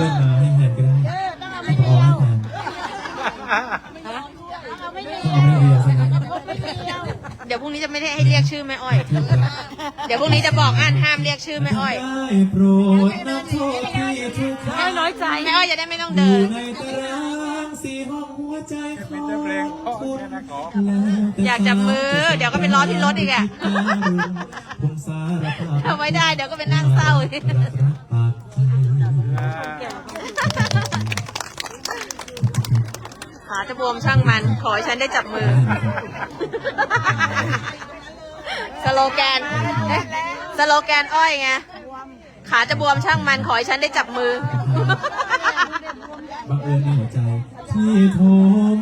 พื่อนมาให้แทนก็ได้ให้พอให้แทนเอาไม่เรียนใช่ไหมเดี๋ยวพรุ่งนี้จะไม่ได้ให้เรียกชื่อแม่อ้อย เดี๋ยวพรุ่งนี้จะบอกอ่านห้ามเรียกชื่อแม่อ้อยได้โปรดนับโทษที่ทุกครั้งน้อยใจแม่อ้อยจะได้ไม่ต้องอเดิยู่นในตารางสี่ห้องหัว ใจของคุณอยากจับมือ เดี๋ยวก็ไปรอที่รถอีกอะผมสารภาพทำไม่ได้ เดี๋ยวก็ไปนั่งเศร้าอีกรักปากใจขาจะบวมช่างมัน ขอให้ฉันได้จับมือ สโลแกนเอ๊ะสโลแกนอ้อยไง ขาจะบวมช่างมัน ขอให้ฉันได้จับมือบังเอิญในหัวใจ ที่โทร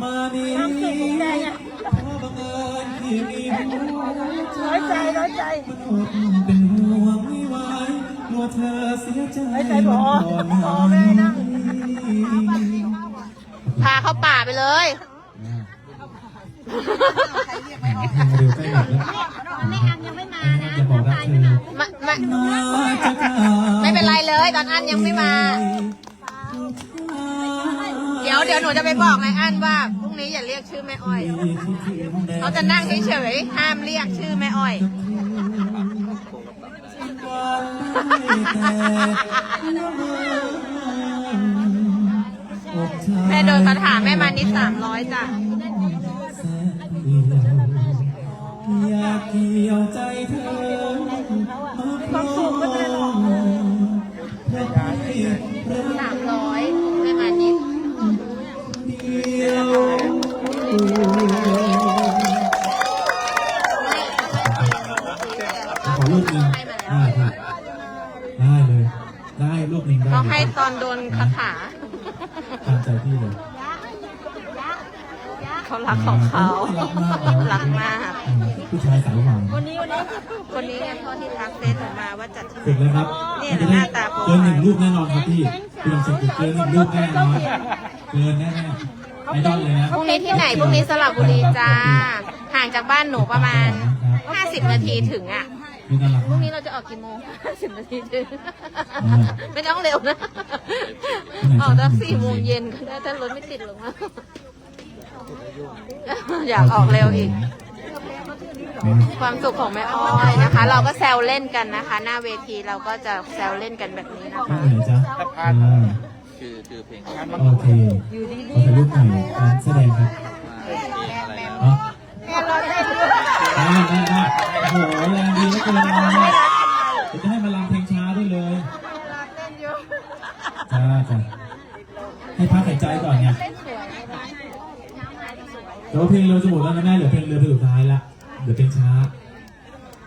มานี้เพราะบังเอิญที่มีหัวใจน้อยใจน้อยใจมันอดเป็นห่วงไม่ไหวกลัวเธอเสียใจไอ้ใจพอพอแม่นั่งพาเข้าป่าไปเลยเร็วใกล้หมดแล้วไม่อันยังไม่มานะจะบอกรักเธอไม่ไม่มาจะกล่าวไม่เป็นไรเลย ตอนอันยังไม่มาเดี๋ ยวเดี๋ยวหนูจะไปบอกนายอันว่าพรุ่งนี้อย่าเรียกชื่อแม่อ้อย เขาจะนั่งเฉยๆห้ามเรียกชื่อแม่อ้อย แม่โดนคาถาแม่มานิดสามร้อยจ้ะอยากเกี่ยวใจ อนโดนคาถาตามใจพี่เลยเขารักของเขารักมากอืมผู้ชายสายหวานคนนี้วันนี้คนนี้ไงเขาที่ทักเฟซหนูมาว่าจัดที่เสร็จไหนแล้วครับเนี่ยหน้าตาโปรไฟล์เกินหนึ่งรูปแน่นอนครับพี่พี่ลองเช็คดูเกินหนึ่งรูปแน่นอนเกินแน่ๆไม่ต้องเลยนะพรุ่งนี้ที่ไหนพรุ่งนี้สระบุรีจ้า ห่างจากบ้านหนูประมาณ 50 นาทีถึงอะ พี่น่ารักพรุ่มางกนี้เราจะออกกี่โมง50นาทีถึงอืมไม่ต้องเร็วนะ ออกตั้งสี่โมงเย็นก็ได้ถ้ารถไม่ติดหรอกนะอยากออกเร็วอีก ความสุขของแม่อ้อยนะคะ เราก็แซวเล่นกันนะคะ หน้าเวทีเราก็จะแซวเล่นกันแบบนี้นะไปคะไหนจ๊ะอ่าคือคือเพลงโอเคขอถ่ายรูปหน่อยการแสดงครับอ๋อได้ได้ได้ โอ้โหแรงดีเหลือเกินเดี๋ยวจะให้มาลำเพลงช้าด้วยเลยจ้าจ้าให้พักหายใจก่อนไงแต่ว่าเพลงเร็วจะหมดแล้วนะแม่เหลือเพลงเร็วเพลงสุดท้ายละเหลือเพลงช้า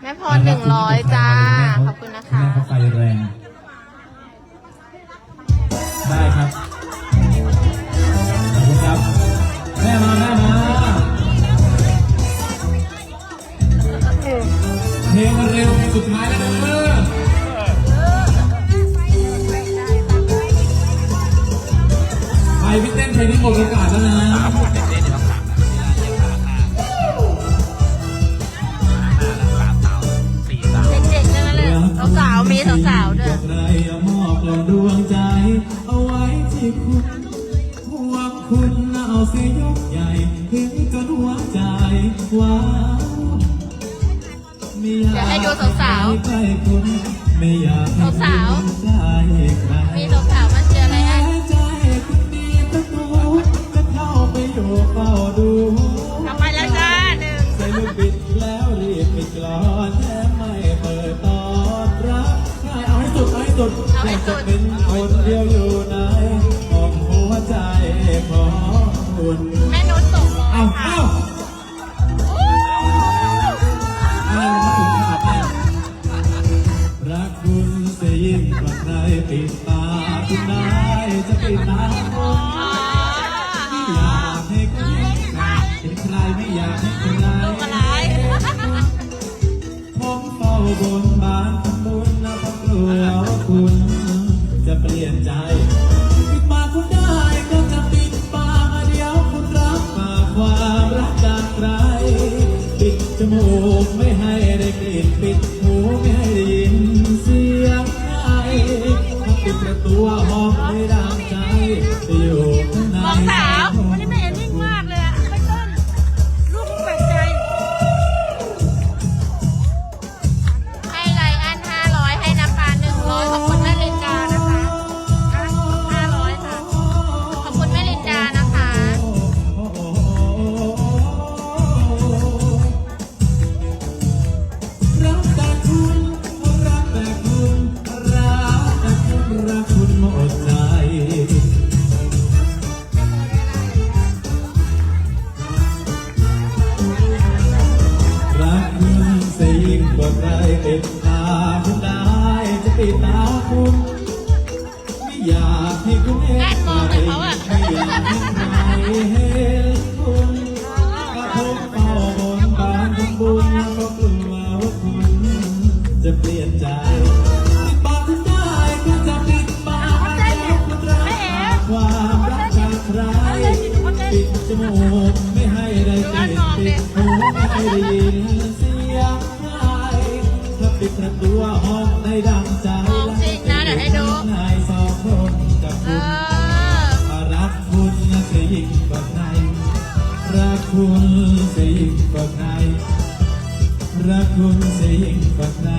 แม่พรหนึ่งร้อยจ้า ขอบคุณนะคะแม่เขาไฟแรง ได้ครับขอบ พี่เต้นเพลงนี้หมดโอกาสแล้วนะสามคนเต้นๆในต้องสามนะเวลาเยี่ยมข้างหน้าหน้าแล้วสามสาวสี่สาวเด็กๆทั้งนั้นเลยสาวๆมีสาวๆด้วยใครเอามอบกล่องดวงใจ เอาไว้ที่คุณห่วงคุณเอาเสียยกใหญ่ถึงจนหัวใจว้าวไม่อยากเดี๋ยวให้ดูสาวๆใกล้คุณไม่อยากให้สาวๆคุณได้ใคร มีสาวๆ ปิดกลอนแทบไม่เปิดตอนรับใช่เอาให้สุดเอาให้สุดอยากจะเป็นคนเดียวอยู่ในห้องหัวใจของคุณแม่นุชส่งร้อยเอาค่ะเอาอะไรมาถึงขาดแน่รักคุณเสียยิ่งกว่าใครปิดตาคุณได้จะปิดตาคุณอ๋อไม่อยากให้คุณเป็นใครไม่อยากให้ บนบานทำบุญนะพราะกลัวคุณ จะเปลี่ยนใจ ให้คุณเอ็นไปไม่อยากให้ใครเห็นคุกระทบเฝ้าบนบานทำบุญก็กลัวว่าคุณจะเปลี่ยนใจปิดปากคุณได้คุณจะปิดปากแล้วคุณรับความรักจากใครปิดจมูกไม่ให้ได้กลิ่นปิดหูไม่ให้ได้ยินเสียงใครถ้าปิดประตู รักคุณจะยิ่งกว่าใคร